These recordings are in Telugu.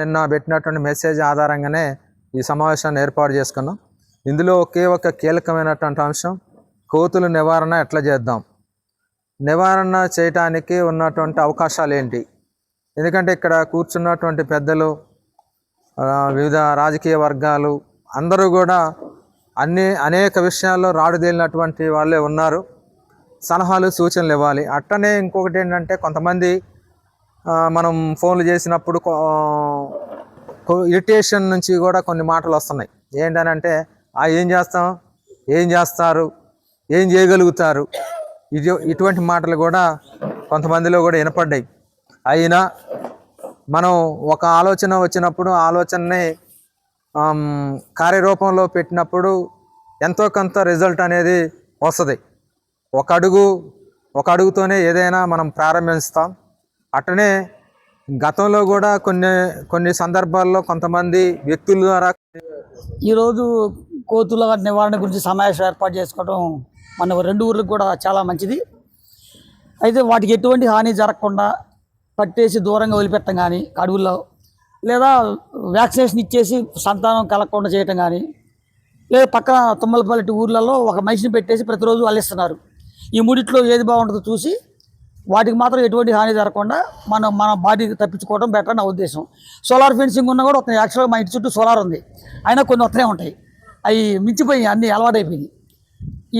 నిన్న పెట్టినటువంటి మెసేజ్ ఆధారంగానే ఈ సమావేశాన్ని ఏర్పాటు చేసుకున్నాం. ఇందులో ఒకే ఒక కీలకమైనటువంటి అంశం కోతుల నివారణ ఎట్లా చేద్దాం? నివారణ చేయటానికి ఉన్నటువంటి అవకాశాలు ఏంటి? ఎందుకంటే ఇక్కడ కూర్చున్నటువంటి పెద్దలు వివిధ రాజకీయ వర్గాలు అందరూ కూడా అన్ని అనేక విషయాల్లో రాడుదేలినటువంటి వాళ్ళే ఉన్నారు. సలహాలు సూచనలు ఇవ్వాలి. అట్టనే ఇంకొకటి ఏంటంటే కొంతమంది మనం ఫోన్లు చేసినప్పుడు ఇరిటేషన్ నుంచి కూడా కొన్ని మాటలు వస్తున్నాయి. ఏంటనంటే ఆ ఏం చేస్తాం? ఏం చేస్తారు? ఏం చేయగలుగుతారు? ఇది ఇటువంటి మాటలు కూడా కొంతమందిలో కూడా వినపడ్డాయి. అయినా మనం ఒక ఆలోచన వచ్చినప్పుడు ఆలోచనని కార్యరూపంలో పెట్టినప్పుడు ఎంతో కొంత రిజల్ట్ అనేది వస్తుంది. ఒక అడుగు ఒక అడుగుతోనే ఏదైనా మనం ప్రారంభిస్తాం. అట్టనే గతంలో కూడా కొన్ని కొన్ని సందర్భాల్లో కొంతమంది వ్యక్తుల ద్వారా ఈరోజు కోతుల నివారణ గురించి సమావేశం ఏర్పాటు చేసుకోవడం మన రెండు ఊర్లకు కూడా చాలా మంచిది. అయితే వాటికి ఎటువంటి హాని జరగకుండా పట్టేసి దూరంగా వదిలిపెట్టడం కానీ అడవుల్లో లేదా వ్యాక్సినేషన్ ఇచ్చేసి సంతానం కలగకుండా చేయటం కానీ లేదా పక్కన తుమ్మలపల్లి ఊర్లలో ఒక మనిషిని పెట్టేసి ప్రతిరోజు అల్లిస్తున్నారు. ఈ మూడిట్లో ఏది బాగుంటుందో చూసి వాటికి మాత్రం ఎటువంటి హాని జరగకుండా మనం మన బాడీ తప్పించుకోవడం బెటర్ నా ఉద్దేశం. సోలార్ ఫెన్సింగ్ ఉన్నా కూడా వస్తున్నాయి. యాక్చువల్గా మా ఇంటి చుట్టూ సోలార్ ఉంది. అయినా కొన్ని వస్తూనే ఉంటాయి. అవి మించిపోయి అన్నీ అలవాటైపోయినాయి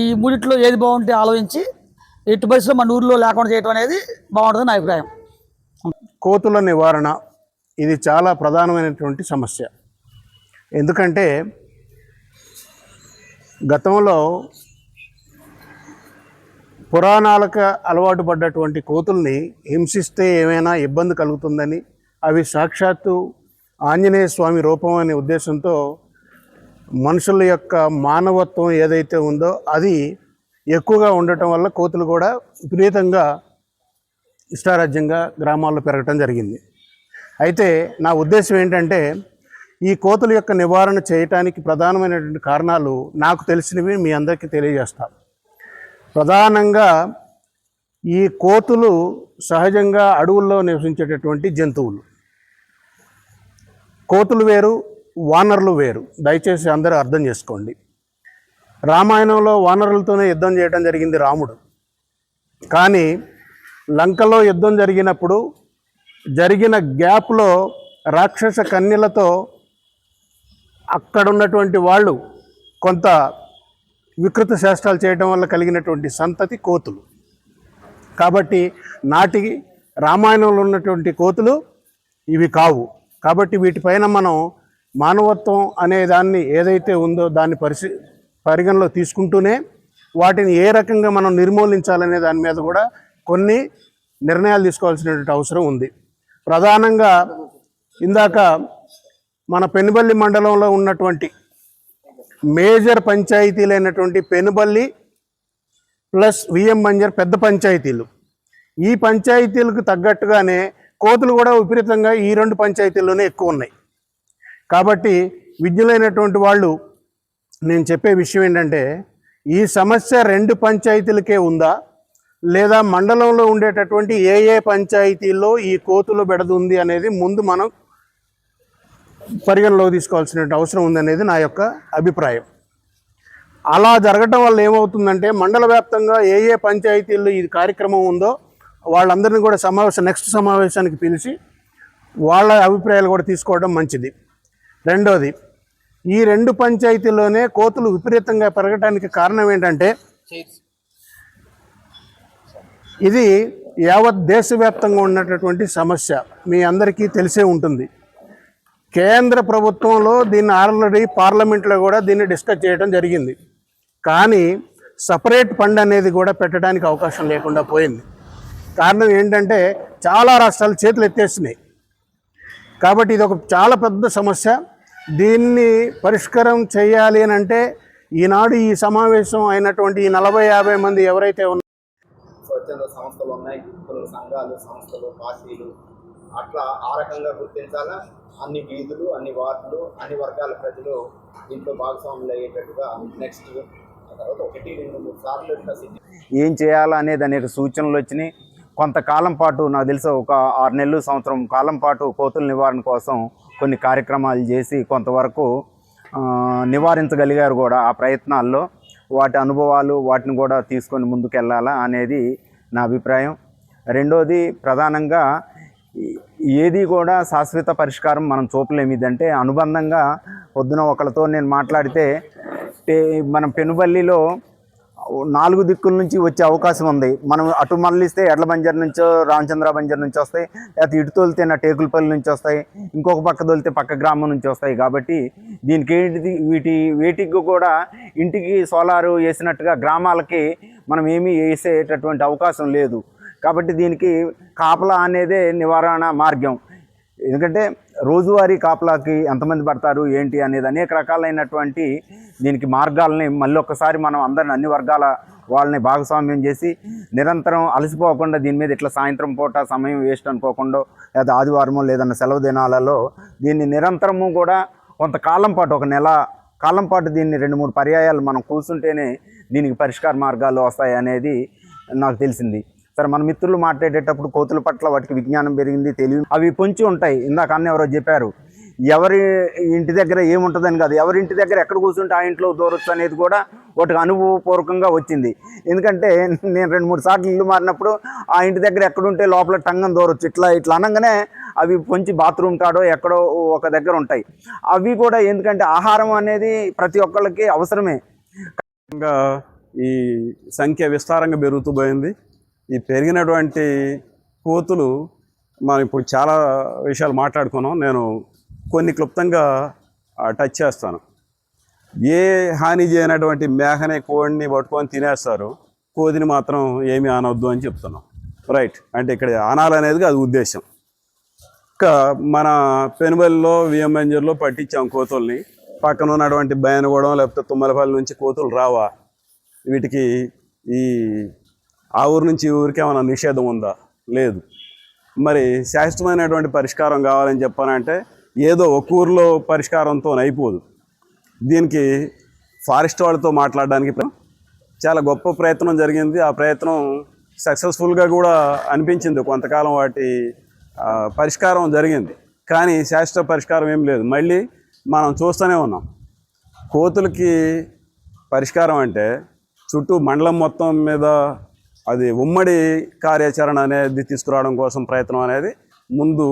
ఈ మూడిట్లో ఏది బాగుంటే ఆలోచించి ఎటు పరిస్థితిలో మన ఊర్లో లేకుండా చేయడం అనేది బాగుంటుంది నా అభిప్రాయం. కోతుల నివారణ ఇది చాలా ప్రధానమైనటువంటి సమస్య. ఎందుకంటే గతంలో పురాణాలకు అలవాటు పడ్డటువంటి కోతుల్ని హింసిస్తే ఏమైనా ఇబ్బంది కలుగుతుందని అవి సాక్షాత్తు ఆంజనేయ స్వామి రూపం అనే ఉద్దేశంతో మనుషుల యొక్క మానవత్వం ఏదైతే ఉందో అది ఎక్కువగా ఉండటం వల్ల కోతులు కూడా విపరీతంగా ఇష్టారాజ్యంగా గ్రామాల్లో పెరగటం జరిగింది. అయితే నా ఉద్దేశం ఏంటంటే ఈ కోతుల యొక్క నివారణ చేయటానికి ప్రధానమైనటువంటి కారణాలు నాకు తెలిసినవి మీ అందరికీ తెలియజేస్తాను. ప్రధానంగా ఈ కోతులు సహజంగా అడవుల్లో నివసించేటటువంటి జంతువులు. కోతులు వేరు వానరులు వేరు. దయచేసి అందరూ అర్థం చేసుకోండి. రామాయణంలో వానరులతోనే యుద్ధం చేయడం జరిగింది రాముడు. కానీ లంకలో యుద్ధం జరిగినప్పుడు జరిగిన గ్యాప్లో రాక్షస కన్యలతో అక్కడున్నటువంటి వాళ్ళు కొంత వికృత శాస్త్రాలు చేయడం వల్ల కలిగినటువంటి సంతతి కోతులు. కాబట్టి నాటి రామాయణంలో ఉన్నటువంటి కోతులు ఇవి కావు. కాబట్టి వీటిపైన మనం మానవత్వం అనే దాన్ని ఏదైతే ఉందో దాన్ని పరిశీ పరిగణలో తీసుకుంటూనే వాటిని ఏ రకంగా మనం నిర్మూలించాలనే దాని మీద కూడా కొన్ని నిర్ణయాలు తీసుకోవాల్సినటువంటి అవసరం ఉంది. ప్రధానంగా ఇందాక మన పెనుబల్లి మండలంలో ఉన్నటువంటి మేజర్ పంచాయతీలైనటువంటి పెనుబల్లి ప్లస్ విఎం మంజర్ పెద్ద పంచాయతీలు. ఈ పంచాయతీలకు తగ్గట్టుగానే కోతులు కూడా విపరీతంగా ఈ రెండు పంచాయతీల్లోనే ఎక్కువ ఉన్నాయి. కాబట్టి విద్యులైనటువంటి వాళ్ళు నేను చెప్పే విషయం ఏంటంటే ఈ సమస్య రెండు పంచాయతీలకే ఉందా? లేదా మండలంలో ఉండేటటువంటి ఏ ఏ పంచాయతీల్లో ఈ కోతులు బెడదు ఉంది అనేది ముందు మనం పరిగణలోకి తీసుకోవాల్సిన అవసరం ఉందనేది నా యొక్క అభిప్రాయం. అలా జరగటం వల్ల ఏమవుతుందంటే మండల వ్యాప్తంగా ఏ ఏ పంచాయతీల్లో ఈ కార్యక్రమం ఉందో వాళ్ళందరినీ కూడా సమావేశం నెక్స్ట్ సమావేశానికి పిలిచి వాళ్ళ అభిప్రాయాలు కూడా తీసుకోవడం మంచిది. రెండోది ఈ రెండు పంచాయతీల్లోనే కోతులు విపరీతంగా పెరగటానికి కారణం ఏంటంటే ఇది యావత్ దేశవ్యాప్తంగా ఉన్నటువంటి సమస్య. మీ అందరికీ తెలిసే ఉంటుంది. కేంద్ర ప్రభుత్వంలో దీన్ని ఆల్రెడీ పార్లమెంట్లో కూడా దీన్ని డిస్కస్ చేయడం జరిగింది. కానీ సపరేట్ ఫండ్ అనేది కూడా పెట్టడానికి అవకాశం లేకుండా పోయింది. కారణం ఏంటంటే చాలా రాష్ట్రాలు చేతులు ఎత్తేసినాయి కాబట్టి ఇది ఒక చాలా పెద్ద సమస్య. దీన్ని పరిష్కారం చేయాలి అని అంటే ఈనాడు ఈ సమావేశం అయినటువంటి ఈ నలభై యాభై మంది ఎవరైతే ఉన్నారో స్వచ్ఛంద సంస్థలు ఉన్నాయి. సంఘాలు సంస్థలు పార్టీలు అట్లా ఆ రకంగా గుర్తించాలా? అన్ని వీధులు అన్ని వార్డులు అన్ని వర్గాల ప్రజలు దీంట్లో భాగస్వాములు అయ్యేటట్టుగా నెక్స్ట్ ఒకటి రెండు మూడు సార్లు ఏం చేయాలా అనేది అనేక సూచనలు వచ్చినాయి. కొంతకాలం పాటు నాకు తెలిసి ఒక ఆరు నెలలు సంవత్సరం కాలం పాటు కోతుల నివారణ కోసం కొన్ని కార్యక్రమాలు చేసి కొంతవరకు నివారించగలిగారు కూడా ఆ ప్రయత్నాల్లో. వాటి అనుభవాలు వాటిని కూడా తీసుకొని ముందుకెళ్ళాలా అనేది నా అభిప్రాయం. రెండోది ప్రధానంగా ఏది కూడా శాశ్వత పరిష్కారం మనం చూపలేము. ఇదంటే అనుబంధంగా పొద్దున ఒకరితో నేను మాట్లాడితే మన మనం పెనుబల్లిలో నాలుగు దిక్కుల నుంచి వచ్చే అవకాశం ఉంది. మనం అటు మళ్ళిస్తే ఎడ్ల బంజర్ నుంచో రామచంద్ర బంజర్ నుంచి వస్తాయి. లేకపోతే ఇటు తోలితే నా టేకులపల్లి నుంచి వస్తాయి. ఇంకొక పక్క తోలితే పక్క గ్రామం నుంచి వస్తాయి. కాబట్టి దీనికి ఏంటిది? వీటి వీటికి కూడా ఇంటికి సోలారు వేసినట్టుగా గ్రామాలకి మనం ఏమీ వేసేటటువంటి అవకాశం లేదు. కాబట్టి దీనికి కాపలా అనేదే నివారణ మార్గం. ఎందుకంటే రోజువారీ కాపలాకి ఎంతమంది పడతారు ఏంటి అనేది అనేక రకాలైనటువంటి దీనికి మార్గాలని మళ్ళీ ఒక్కసారి మనం అందరిని అన్ని వర్గాల వాళ్ళని భాగస్వామ్యం చేసి నిరంతరం అలసిపోకుండా దీని మీద ఇట్లా సాయంత్రం పూట సమయం వేస్ట్ అనుకోకుండా లేదా ఆదివారమో లేదన్న సెలవు దినాలలో దీన్ని నిరంతరము కూడా కొంతకాలం పాటు ఒక నెల కాలం పాటు దీన్ని రెండు మూడు పర్యాయాలు మనం కూర్చుంటేనే దీనికి పరిష్కార మార్గాలు వస్తాయి అనేది నాకు తెలిసింది. సరే మన మిత్రులు మాట్లాడేటప్పుడు కోతుల పట్ల వాటికి విజ్ఞానం పెరిగింది తెలివి అవి పొంచి ఉంటాయి. ఇందాక అన్న ఎవరో చెప్పారు ఎవరి ఇంటి దగ్గర ఏముంటుందని కాదు ఎవరి ఇంటి దగ్గర ఎక్కడ కూర్చుంటే ఆ ఇంట్లో దూరొచ్చు అనేది కూడా వాటికి అనుభవపూర్వకంగా వచ్చింది. ఎందుకంటే నేను రెండు మూడు సార్లు ఇల్లు మారినప్పుడు ఆ ఇంటి దగ్గర ఎక్కడుంటే లోపల టంగం దూరొచ్చు. ఇట్లా ఇట్లా అనగానే అవి పొంచి బాత్రూమ్ కాడో ఎక్కడో ఒక దగ్గర ఉంటాయి. అవి కూడా ఎందుకంటే ఆహారం అనేది ప్రతి ఒక్కళ్ళకి అవసరమే. ఇంకా ఈ సంఖ్య విస్తారంగా పెరుగుతూ పోయింది. ఈ పెరిగినటువంటి కోతులు మనం ఇప్పుడు చాలా విషయాలు మాట్లాడుకున్నాం. నేను కొన్ని క్లుప్తంగా టచ్ చేస్తాను. ఏ హాని చేయనటువంటి మేఘనే కోడిని పట్టుకొని తినేస్తారు. కోతిని మాత్రం ఏమీ అనవద్దు అని చెప్తున్నాం. రైట్ అంటే ఇక్కడ అనాలనేది అది ఉద్దేశం. ఇంకా మన పెనుబలిలో విఎంఎంజర్లో పట్టించాం కోతుల్ని. పక్కన ఉన్నటువంటి బయనగూడెం లేకపోతే తుమ్మలపల్లి నుంచి కోతులు రావా? వీటికి ఈ ఆ ఊరు నుంచి ఈ ఊరికి ఏమైనా నిషేధం ఉందా? లేదు. మరి శాశ్వతమైనటువంటి పరిష్కారం కావాలని చెప్పానంటే ఏదో ఒక ఊరిలో పరిష్కారంతో అయిపోదు. దీనికి ఫారెస్ట్ వాళ్ళతో మాట్లాడడానికి ప్ర- చాలా గొప్ప ప్రయత్నం జరిగింది. ఆ ప్రయత్నం సక్సెస్ఫుల్గా కూడా అనిపించింది. కొంతకాలం వాటి పరిష్కారం జరిగింది. కానీ శాశ్వత పరిష్కారం ఏం లేదు. మళ్ళీ మనం చూస్తూనే ఉన్నాం. కోతులకి పరిష్కారం అంటే చుట్టూ మండలం మొత్తం మీద అది ఉమ్మడి కార్యాచరణ అనేది తీసుకురావడం కోసం ప్రయత్నం అనేది ముందు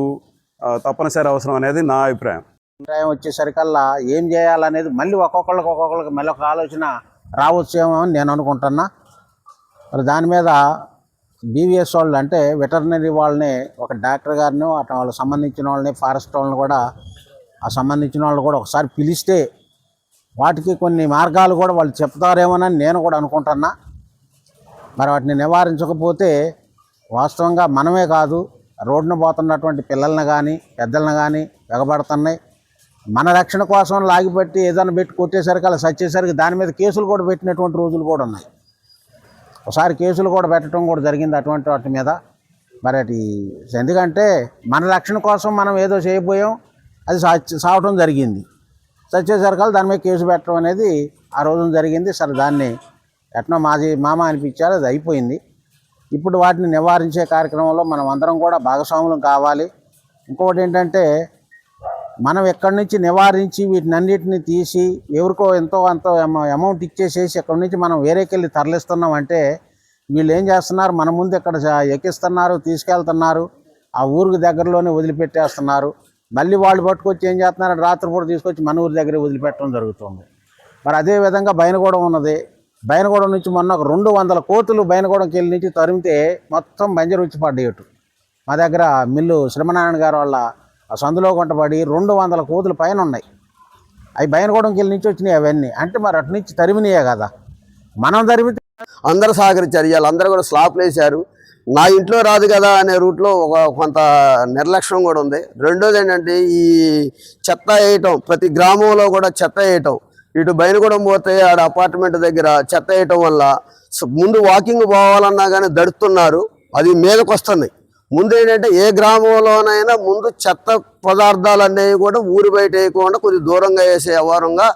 తప్పనిసరి అవసరం అనేది నా అభిప్రాయం. అభిప్రాయం వచ్చేసరికల్లా ఏం చేయాలనేది మళ్ళీ ఒక్కొక్కళ్ళకి ఒక్కొక్కళ్ళకి మళ్ళీ ఒక ఆలోచన రావచ్చేమో అని నేను అనుకుంటున్నా. మరి దాని మీద బీవీఎస్ వాళ్ళు అంటే వెటర్నరీ వాళ్ళని ఒక డాక్టర్ గారిని అటు వాళ్ళకి సంబంధించిన వాళ్ళని ఫారెస్ట్ వాళ్ళని కూడా ఆ సంబంధించిన వాళ్ళు కూడా ఒకసారి పిలిస్తే వాటికి కొన్ని మార్గాలు కూడా వాళ్ళు చెప్తారేమోనని నేను కూడా అనుకుంటున్నా. మరి వాటిని నివారించకపోతే వాస్తవంగా మనమే కాదు రోడ్డున పోతున్నటువంటి పిల్లల్ని కానీ పెద్దలను కానీ ఎగబడుతున్నాయి. మన రక్షణ కోసం లాగిపెట్టి ఏదైనా పెట్టి కొట్టేసరికి అలా సచ్చేసరికి దాని మీద కేసులు కూడా పెట్టినటువంటి రోజులు కూడా ఉన్నాయి. ఒకసారి కేసులు కూడా పెట్టడం కూడా జరిగింది అటువంటి వాటి మీద. మరి అది ఎందుకంటే మన రక్షణ కోసం మనం ఏదో చేయబోయాం అది సావటం జరిగింది. చచ్చేసరికి దాని మీద కేసు పెట్టడం అనేది ఆ రోజున జరిగింది. సరే దాన్ని ఎట్నో మాజీ మామ అనిపించారు అది అయిపోయింది. ఇప్పుడు వాటిని నివారించే కార్యక్రమంలో మనం అందరం కూడా భాగస్వాములం కావాలి. ఇంకొకటి ఏంటంటే మనం ఎక్కడి నుంచి నివారించి వీటిని అన్నిటిని తీసి ఎవరికో ఎంతో అంతో అమౌంట్ ఇచ్చేసేసి ఎక్కడి నుంచి మనం వేరేకెళ్ళి తరలిస్తున్నాం అంటే వీళ్ళు ఏం చేస్తున్నారు? మన ముందు ఇక్కడ ఎక్కిస్తున్నారు తీసుకెళ్తున్నారు ఆ ఊరికి దగ్గరలోనే వదిలిపెట్టేస్తున్నారు. మళ్ళీ వాళ్ళు పట్టుకొచ్చి ఏం చేస్తున్నారు రాత్రిపూట తీసుకొచ్చి మన ఊరి దగ్గరే వదిలిపెట్టడం జరుగుతుంది. మరి అదే విధంగా కూడా ఉన్నది. బయనగూడెం నుంచి మొన్న ఒక రెండు వందల కోతులు బయనగూడెంకి వెళ్ళి నుంచి తరిమితే మొత్తం బంజరు వచ్చి పడ్డాయి మా దగ్గర మిల్లు శ్రీమనారాయణ గారు వాళ్ళ సందులో కొంటపడి రెండు వందల కోతులు పైన ఉన్నాయి. అవి బయనగూడెంకి వెళ్ళి నుంచి వచ్చినాయి అవన్నీ. అంటే మరి అటు నుంచి తరిమినాయే కదా. మనం తరిమితే అందరూ సహకరించారు. ఇవాళ అందరూ కూడా స్లాప్లు వేశారు. నా ఇంట్లో రాదు కదా అనే రూట్లో ఒక కొంత నిర్లక్ష్యం కూడా ఉంది. రెండోది ఏంటంటే ఈ చెత్త వేయటం ప్రతి గ్రామంలో కూడా చెత్త వేయటం ఇటు బయలుగూడెం పోతే ఆడ అపార్ట్మెంట్ దగ్గర చెత్త వేయటం వల్ల. ముందు వాకింగ్ పోవాలన్నా కానీ దడుతున్నారు. అది మీదకు వస్తుంది. ముందు ఏంటంటే ఏ గ్రామంలోనైనా ముందు చెత్త పదార్థాలు అనేవి కూడా ఊరి బయట వేయకుండా కొద్ది దూరంగా వేసే వ్యవహారంగా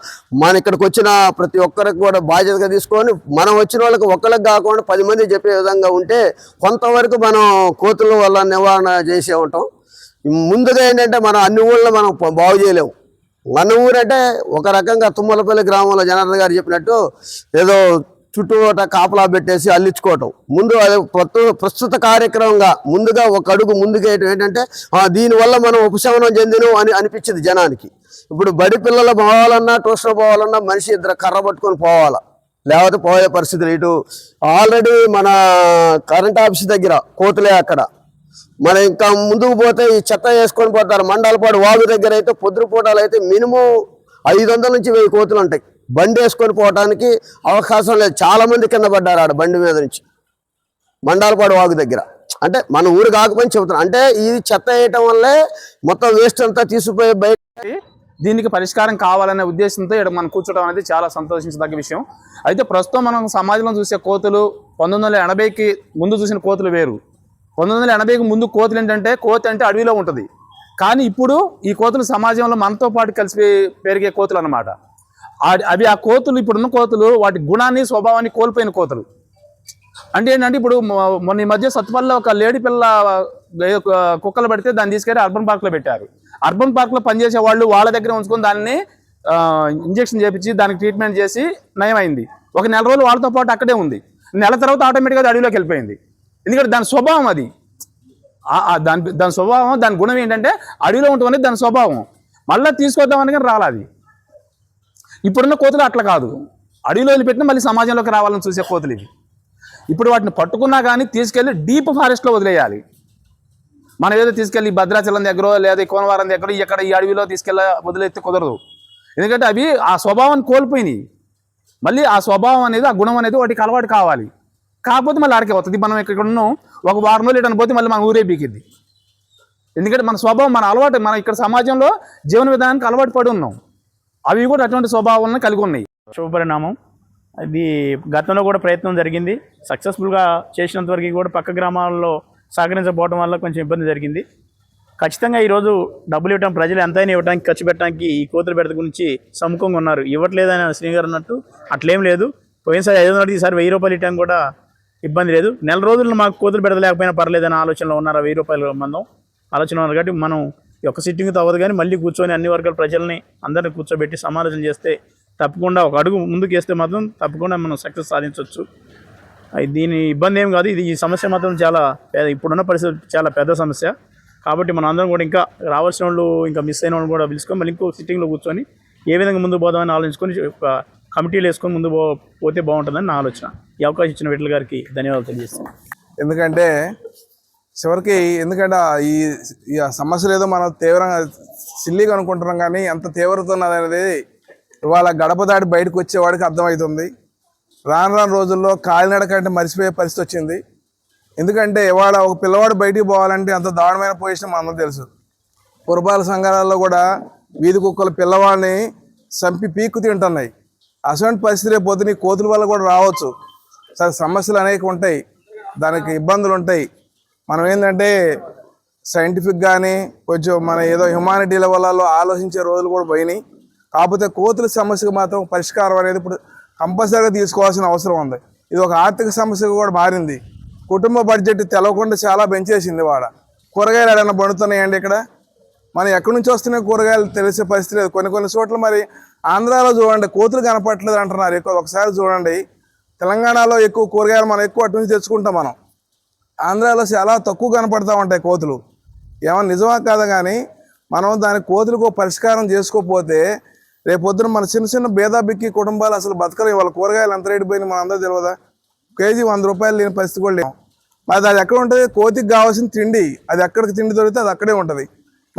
మన ఇక్కడికి వచ్చిన ప్రతి ఒక్కరికి కూడా బాధ్యతగా తీసుకొని మనం వచ్చిన వాళ్ళకి ఒక్కరికి కాకుండా పది మంది చెప్పే విధంగా ఉంటే కొంతవరకు మనం కోతుల వల్ల నివారణ చేసే ఉంటాం. ముందుగా ఏంటంటే మనం అన్ని ఊళ్ళో మనం బాగు చేయలేము. మన ఊరంటే ఒక రకంగా తుమ్మలపల్లి గ్రామంలో జనార్దన్ గారు చెప్పినట్టు ఏదో చుట్టూట కాపలా పెట్టేసి అల్లించుకోవటం. ముందు అది ప్రస్తు- ప్రస్తుత కార్యక్రమంగా ముందుగా ఒక అడుగు ముందుకేయటం ఏంటంటే దీనివల్ల మనం ఉపశమనం చెందిను అని అనిపించింది జనానికి. ఇప్పుడు బడి పిల్లలు పోవాలన్నా ట్యూషన్ పోవాలన్నా మనిషి ఇద్దరు కర్ర పట్టుకొని పోవాలా. లేకపోతే పోయే పరిస్థితులు ఇటు ఆల్రెడీ మన కరెంట్ ఆఫీస్ దగ్గర కోతులే అక్కడ. మనం ఇంకా ముందుకు పోతే ఈ చెత్త వేసుకొని పోతారు. మండలపాడు వాగు దగ్గర అయితే పొద్దున పూటలు అయితే మినిమం ఐదు వందల నుంచి వెయ్యి కోతులు ఉంటాయి. బండి వేసుకొని పోవడానికి అవకాశం లేదు. చాలా మంది కింద పడ్డారు ఆడ బండి మీద నుంచి. మండలపాడు వాగు దగ్గర. అంటే మన ఊరు కాకపోయినా చెబుతున్నాం. అంటే ఇది చెత్త వేయటం వల్లే మొత్తం వేస్ట్ అంతా తీసుకుపోయి బయట దీనికి పరిష్కారం కావాలనే ఉద్దేశంతో ఇక్కడ మనం కూర్చోవడం అనేది చాలా సంతోషించదగ్గ విషయం. అయితే ప్రస్తుతం మనం సమాజంలో చూసే కోతులు పంతొమ్మిది వందల ఎనభైకి ముందు చూసిన కోతులు వేరు. పంతొమ్మిది వందల ఎనభైకి ముందు కోతులు ఏంటంటే కోతి అంటే అడవిలో ఉంటుంది. కానీ ఇప్పుడు ఈ కోతులు సమాజంలో మనతో పాటు కలిసి పెరిగే కోతులు అన్నమాట అవి ఆ కోతులు ఇప్పుడున్న కోతులు వాటి గుణాన్ని స్వభావాన్ని కోల్పోయిన కోతులు. అంటే ఏంటంటే ఇప్పుడు మొన్న ఈ మధ్య సత్పల్లో ఒక లేడీ పిల్ల కుక్కలు పెడితే దాన్ని తీసుకెళ్ళి అర్బన్ పార్క్లో పెట్టారు. అర్బన్ పార్క్లో పనిచేసే వాళ్ళు వాళ్ళ దగ్గర ఉంచుకొని దాన్ని ఇంజెక్షన్ చేపించి దానికి ట్రీట్మెంట్ చేసి నయమైంది. ఒక నెల రోజులు వాళ్ళతో పాటు అక్కడే ఉంది. నెల తర్వాత ఆటోమేటిక్గా అది అడవిలోకి వెళ్ళిపోయింది. ఎందుకంటే దాని స్వభావం అది. దాని దాని స్వభావం దాని గుణం ఏంటంటే అడవిలో ఉంటుంది దాని స్వభావం. మళ్ళీ తీసుకొద్దామని కానీ రాలేదు ఇప్పుడున్న కోతులు అట్లా కాదు. అడవిలో వదిలిపెట్టిన మళ్ళీ సమాజంలోకి రావాలని చూసే కోతులు ఇవి. ఇప్పుడు వాటిని పట్టుకున్నా కానీ తీసుకెళ్ళి డీప్ ఫారెస్ట్లో వదిలేయాలి. మనం ఏదో తీసుకెళ్ళి భద్రాచలం దగ్గర లేదా కోనవరం కోనవారం దగ్గర ఎక్కడ ఈ అడవిలో తీసుకెళ్ళ వదిలేస్తే కుదరదు. ఎందుకంటే అవి ఆ స్వభావాన్ని కోల్పోయినాయి. మళ్ళీ ఆ స్వభావం అనేది ఆ గుణం అనేది వాటికి అలవాటు కావాలి. కాకపోతే మళ్ళీ ఆడికే వస్తుంది మనం ఇక్కడ ఉన్నాం ఒక వారం రోజులు ఇటు పోతే మళ్ళీ మన ఊరే బీకిద్ది ఎందుకంటే మన స్వభావం మన అలవాటు మన ఇక్కడ సమాజంలో జీవన విధానానికి అలవాటు పడి ఉన్నాం. అవి కూడా అటువంటి స్వభావాలను కలిగి ఉన్నాయి. శుభపరిణామం. అది గతంలో కూడా ప్రయత్నం జరిగింది. సక్సెస్ఫుల్గా చేసినంత వరకు కూడా పక్క గ్రామాల్లో సహకరించకపోవడం వల్ల కొంచెం ఇబ్బంది జరిగింది. ఖచ్చితంగా ఈరోజు డబ్బులు ఇవ్వడం ప్రజలు ఎంతైనా ఇవ్వడానికి ఖర్చు పెట్టడానికి ఈ కోతుల బెడత గురించి సముఖంగా ఉన్నారు. ఇవ్వట్లేదని శ్రీగారు అన్నట్టు అట్లేం లేదు. పోయినసారి ఐదు వందలు ఈసారి వెయ్యి రూపాయలు ఇవ్వడం కూడా ఇబ్బంది లేదు. నెల రోజులు మాకు కోతులు పెడతలేకపోయినా పర్లేదనే ఆలోచనలో ఉన్నారు? వెయ్యి రూపాయల మందం ఆలోచన ఉన్నారు కాబట్టి మనం ఈ ఒక్క సిట్టింగ్తో అవ్వదు కానీ మళ్ళీ కూర్చొని అన్ని వర్గాల ప్రజల్ని అందరిని కూర్చోబెట్టి సమాలోచన చేస్తే తప్పకుండా ఒక అడుగు ముందుకు వేస్తే మాత్రం తప్పకుండా మనం సక్సెస్ సాధించవచ్చు. దీని ఇబ్బంది ఏం కాదు. ఇది ఈ సమస్య మాత్రం చాలా పెద్ద ఇప్పుడున్న పరిస్థితి చాలా పెద్ద సమస్య. కాబట్టి మనం అందరం కూడా ఇంకా రావాల్సిన వాళ్ళు ఇంకా మిస్ అయిన వాళ్ళు కూడా పిలుచుకొని మళ్ళీ ఇంకో సిట్టింగ్లో కూర్చొని ఏ విధంగా ముందు పోదామని ఆలోచించుకొని ఒక కమిటీలు వేసుకొని ముందు పో పోతే బాగుంటుందని నా ఆలోచన. ఈ అవకాశం ఇచ్చిన విట్ల గారికి ధన్యవాదాలు తెలియజేస్తాను ఎందుకంటే చివరికి ఎందుకంటే ఈ ఈ సమస్యలు ఏదో మనం తీవ్రంగా సిల్లీగా అనుకుంటున్నాం కానీ ఎంత తీవ్రత ఉన్నదనేది ఇవాళ గడప దాటి బయటకు వచ్చేవాడికి అర్థమవుతుంది. రాను రాను రోజుల్లో కాలినడక అంటే మర్చిపోయే పరిస్థితి వచ్చింది. ఎందుకంటే ఇవాళ ఒక పిల్లవాడు బయటికి పోవాలంటే అంత దారుణమైన పొజిషన్ మనందరూ తెలుసు. పురపాలక సంఘాలలో కూడా వీధి కుక్కల పిల్లవాడిని చంపి పీక్కు తింటున్నాయి. అటువంటి పరిస్థితి రేపు నీ కోతుల వల్ల కూడా రావచ్చు. సరే సమస్యలు అనేక ఉంటాయి. దానికి ఇబ్బందులు ఉంటాయి. మనం ఏంటంటే సైంటిఫిక్ కానీ కొంచెం మన ఏదో హ్యుమానిటీ లెవెల్లో ఆలోచించే రోజులు కూడా పోయినాయి. కాకపోతే కోతుల సమస్యకు మాత్రం పరిష్కారం అనేది ఇప్పుడు కంపల్సరీగా తీసుకోవాల్సిన అవసరం ఉంది. ఇది ఒక ఆర్థిక సమస్యగా కూడా మారింది. కుటుంబ బడ్జెట్ తెలవకుండా చాలా పెంచేసింది వాడ. కూరగాయలు ఏడైనా పండుతున్నాయండి ఇక్కడ? మనం ఎక్కడి నుంచి వస్తున్నాయి కూరగాయలు తెలిసే పరిస్థితి లేదు. కొన్ని కొన్ని చోట్ల మరి ఆంధ్రాలో చూడండి కోతులు కనపట్లేదు అంటున్నారు. ఎక్కువ ఒకసారి చూడండి. తెలంగాణలో ఎక్కువ కూరగాయలు మనం ఎక్కువ అటు నుంచి తెచ్చుకుంటాం మనం. ఆంధ్రాలో చాలా తక్కువ కనపడతా ఉంటాయి కోతులు. ఏమన్నా నిజమా కాదా కానీ మనం దాని కోతులకు పరిష్కారం చేసుకోకపోతే రేపొద్దున మన చిన్న చిన్న భేదాబిక్కి కుటుంబాలు అసలు బతకలేవు. వాళ్ళ కూరగాయలు ఎంత రేటు పోయింది మన అందరూ తెలియదా? కేజీ వంద రూపాయలు లేని పరిస్థితి కూడా లేవు. మరి అది ఎక్కడ ఉంటుంది? కోతికి కావాల్సిన తిండి. అది ఎక్కడికి తిండి దొరికితే అది అక్కడే ఉంటుంది.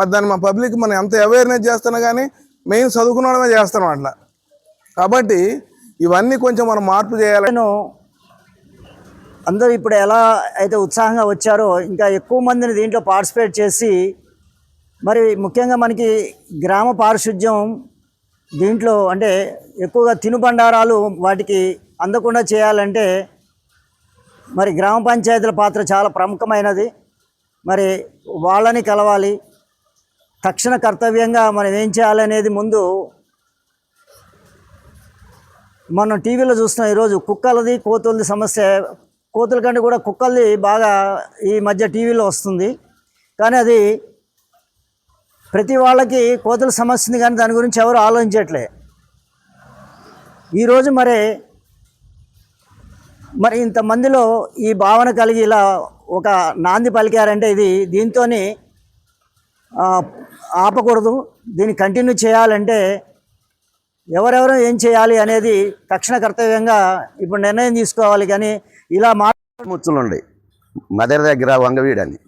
మరి దాన్ని మా పబ్లిక్ మనం ఎంత అవేర్నెస్ చేస్తున్నా కానీ మెయిన్ చదువుకున్నడమే చేస్తాం అట్లా. కాబట్టి ఇవన్నీ కొంచెం మనం మార్పు చేయాలి. నేను అందరూ ఇప్పుడు ఎలా అయితే ఉత్సాహంగా వచ్చారో ఇంకా ఎక్కువ మందిని దీంట్లో పార్టిసిపేట్ చేసి మరి ముఖ్యంగా మనకి గ్రామ పారిశుద్ధ్యం దీంట్లో అంటే ఎక్కువగా తినుబండారాలు వాటికి అందకుండా చేయాలంటే మరి గ్రామ పంచాయతీల పాత్ర చాలా ప్రముఖమైనది. మరి వాళ్ళని కలవాలి తక్షణ కర్తవ్యంగా మనం ఏం చేయాలనేది ముందు మనం టీవీలో చూస్తున్నాం ఈరోజు కుక్కలది కోతులది సమస్య. కోతుల కంటే కూడా కుక్కలది బాగా ఈ మధ్య టీవీలో వస్తుంది. కానీ అది ప్రతి వాళ్ళకి కోతుల సమస్య ఉంది కానీ దాని గురించి ఎవరు ఆలోచించట్లే. ఈరోజు మరి మరి ఇంతమందిలో ఈ భావన కలిగి ఇలా ఒక నాంది పలికారంటే ఇది దీంతో ఆపకూడదు. దీన్ని కంటిన్యూ చేయాలంటే ఎవరెవరు ఏం చేయాలి అనేది తక్షణ కర్తవ్యంగా ఇప్పుడు నిర్ణయం తీసుకోవాలి కానీ ఇలా మా ముచ్చులు ఉన్నాయి మదర్ దగ్గర వంగవీడని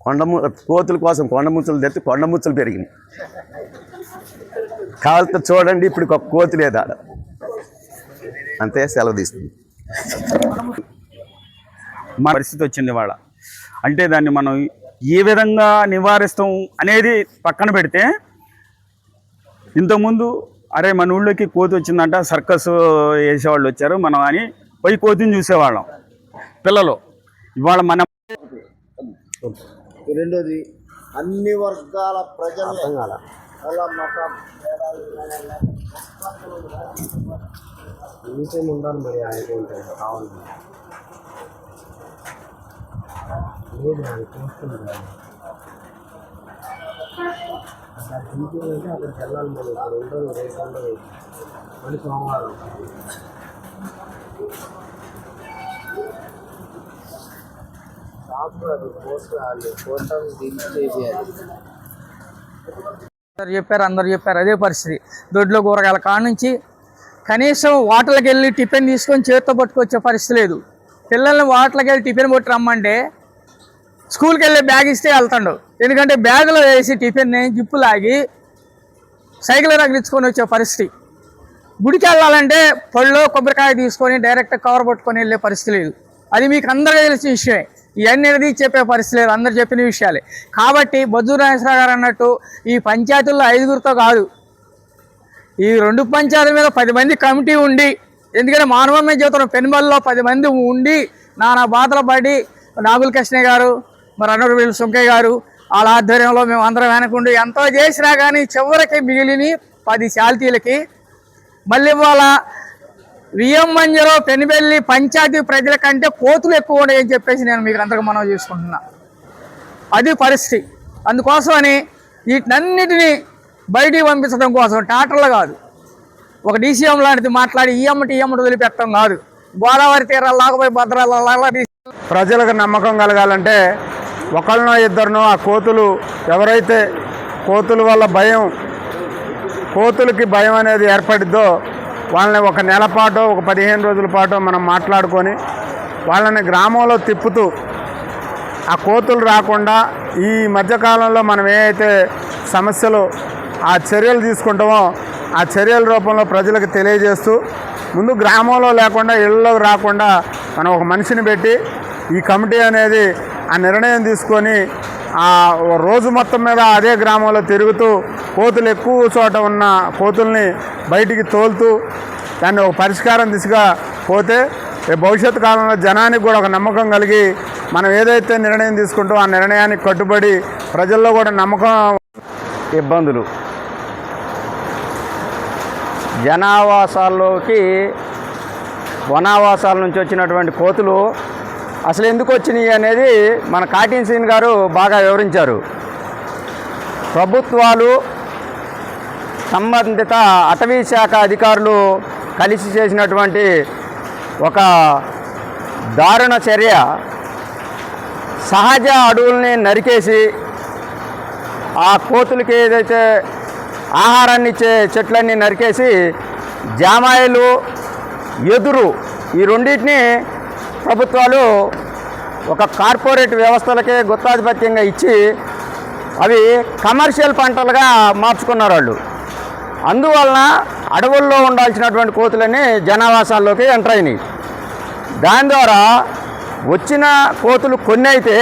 కొండ ము- కోతుల కోసం కొండ ముచ్చులు తెచ్చి కొండ ముచ్చులు పెరిగినాయి కావాలంటే చూడండి ఇప్పుడు ఒక కోతి లేదు అంతే సెలవు తీసుకుంది. మన పరిస్థితి వచ్చింది వాళ్ళ అంటే దాన్ని మనం ఏ విధంగా నివారిస్తాం అనేది పక్కన పెడితే ఇంతకుముందు అరే మన ఊళ్ళోకి కోతి వచ్చిందంట సర్కస్ వేసేవాళ్ళు వచ్చారు మనం అని పోయి కోతిని చూసేవాళ్ళం పిల్లలు. ఇవాళ మన రెండోది అన్ని వర్గాల ప్రజలు అలా మతం ఉండాలి మరి ఆయన అవును అక్కడికి వెళ్ళాలి మనం ఇక్కడ ఉండదు రేపు ఉండదు మళ్ళీ సోమవారం అందరు చెప్పారు అందరు చెప్పారు అదే పరిస్థితి. దొడ్లో కూరగాయల కాడ నుంచి కనీసం వాటర్కి వెళ్ళి టిఫిన్ తీసుకొని చేతితో పట్టుకొచ్చే పరిస్థితి లేదు. పిల్లల్ని వాటర్కి వెళ్ళి టిఫిన్ కొట్టి రమ్మంటే స్కూల్కి వెళ్ళే బ్యాగ్ ఇస్తే వెళ్తాడు. ఎందుకంటే బ్యాగ్లో వేసి టిఫిన్ని జిప్పు లాగి సైకిల్ రగిలించుకొని వచ్చే పరిస్థితి. గుడికి వెళ్ళాలంటే పళ్ళు కొబ్బరికాయ తీసుకొని డైరెక్ట్ కవర్ పట్టుకొని వెళ్ళే పరిస్థితి లేదు. అది మీకు అందరికీ తెలిసిన విషయమే. ఇవన్నీ అనేది చెప్పే పరిస్థితి లేదు. అందరు చెప్పిన విషయాలే. కాబట్టి బొజ్జూరు నాగేశ్వరరావు గారు అన్నట్టు ఈ పంచాయతీల్లో ఐదుగురితో కాదు. ఈ రెండు పంచాయతీల మీద పది మంది కమిటీ ఉండి ఎందుకంటే మానవమ్మ జీవితం పెనుబల్లో పది మంది ఉండి నానా బాధలు పడి నాగుల కృష్ణ గారు మరి అన్నడు వీళ్ళు సుంకయ్య గారు వాళ్ళ ఆధ్వర్యంలో మేము అందరం వెనకుండి ఎంతో చేసినా కానీ చివరికి మిగిలిని పది శాల్తీలకి మళ్ళీ ఇవాళ విఎం మంజరో పెనుబెల్లి పంచాయతీ ప్రజల కంటే కోతులు ఎక్కువ ఉన్నాయని చెప్పేసి నేను మీకు అందరికి మనం చేసుకుంటున్నా. అది పరిస్థితి. అందుకోసమని వీటినన్నిటినీ బయటికి పంపించడం కోసం టాటర్లు కాదు. ఒక డీసీఎం లాంటిది మాట్లాడి ఈ అమ్మటి వదిలిపెట్టడం కాదు. గోదావరి తీరాలు లాగపోయి భద్రాల ప్రజలకు నమ్మకం కలగాలంటే ఒకళ్ళనో ఇద్దరినో ఆ కోతులు ఎవరైతే కోతుల వల్ల భయం కోతులకి భయం అనేది ఏర్పడిద్దో వాళ్ళని ఒక నెల పాటో ఒక పదిహేను రోజుల పాటో మనం మాట్లాడుకొని వాళ్ళని గ్రామంలో తిప్పుతూ ఆ కోతులు రాకుండా ఈ మధ్యకాలంలో మనం ఏవైతే సమస్యలు ఆ చర్యలు తీసుకుంటామో ఆ చర్యల రూపంలో ప్రజలకు తెలియజేస్తూ ముందు గ్రామంలో లేకుండా ఇళ్ళలోకి రాకుండా మనం ఒక మనిషిని పెట్టి ఈ కమిటీ అనేది ఆ నిర్ణయం తీసుకొని ఆ రోజు మొత్తం మీద అదే గ్రామంలో తిరుగుతూ కోతులు ఎక్కువ చోట ఉన్న కోతుల్ని బయటికి తోలుతూ దాన్ని ఒక పరిష్కారం దిశగా పోతే భవిష్యత్ భవిష్యత్తు కాలంలో జనానికి కూడా ఒక నమ్మకం కలిగి మనం ఏదైతే నిర్ణయం తీసుకుంటూ ఆ నిర్ణయానికి కట్టుబడి ప్రజల్లో కూడా నమ్మకం ఇబ్బందులు. జనావాసాల్లోకి వనావాసాల నుంచి వచ్చినటువంటి కోతులు అసలు ఎందుకు వచ్చినాయి అనేది మన కాటిన్ సీన్ గారు బాగా వివరించారు. ప్రభుత్వాలు సంబంధిత అటవీ శాఖ అధికారులు కలిసి చేసినటువంటి ఒక దారుణ చర్య సహజ అడవుల్ని నరికేసి ఆ కోతులకి ఏదైతే ఆహారాన్ని ఇచ్చే చెట్లన్నీ నరికేసి జామాయిలు ఎదురు ఈ రెండింటిని ప్రభుత్వాలు ఒక కార్పొరేట్ వ్యవస్థలకే గుత్తాధిపత్యంగా ఇచ్చి అవి కమర్షియల్ పంటలుగా మార్చుకున్నారు వాళ్ళు. అందువలన అడవుల్లో ఉండాల్సినటువంటి కోతులన్నీ జనావాసాల్లోకి ఎంటర్ అయినాయి. దాని ద్వారా వచ్చిన కోతులు కొన్ని అయితే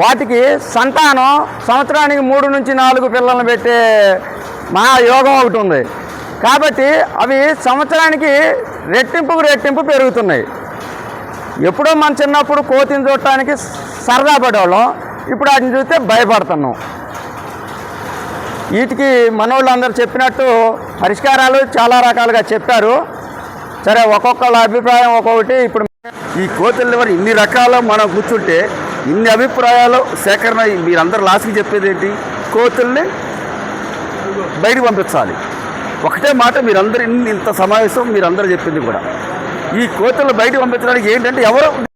వాటికి సంతానం సంవత్సరానికి మూడు నుంచి నాలుగు పిల్లలను పెట్టే మా యోగం ఒకటి ఉంది. కాబట్టి అవి సంవత్సరానికి రెట్టింపుకు రెట్టింపు పెరుగుతున్నాయి. ఎప్పుడో మన చిన్నప్పుడు కోతిని చూడటానికి సరదా పడేవాళ్ళం. ఇప్పుడు వాటిని చూస్తే భయపడుతున్నాం. వీటికి మనోళ్ళందరూ చెప్పినట్టు పరిష్కారాలు చాలా రకాలుగా చెప్పారు. సరే ఒక్కొక్కళ్ళ అభిప్రాయం ఒక్కొక్కటి. ఇప్పుడు ఈ కోతుల లివర్ ఇన్ని రకాలు మనం కూర్చుంటే ఇన్ని అభిప్రాయాలు సేకరణ మీరందరూ లాస్ట్కి చెప్పేది ఏంటి? కోతుల్ని బయటకు పంపించాలి. ఒకటే మాట మీరందరూ ఇంత సమావేశం మీరందరూ చెప్పింది కూడా. ఈ కోతలు బయటకు పంపించడానికి ఏంటంటే ఎవరు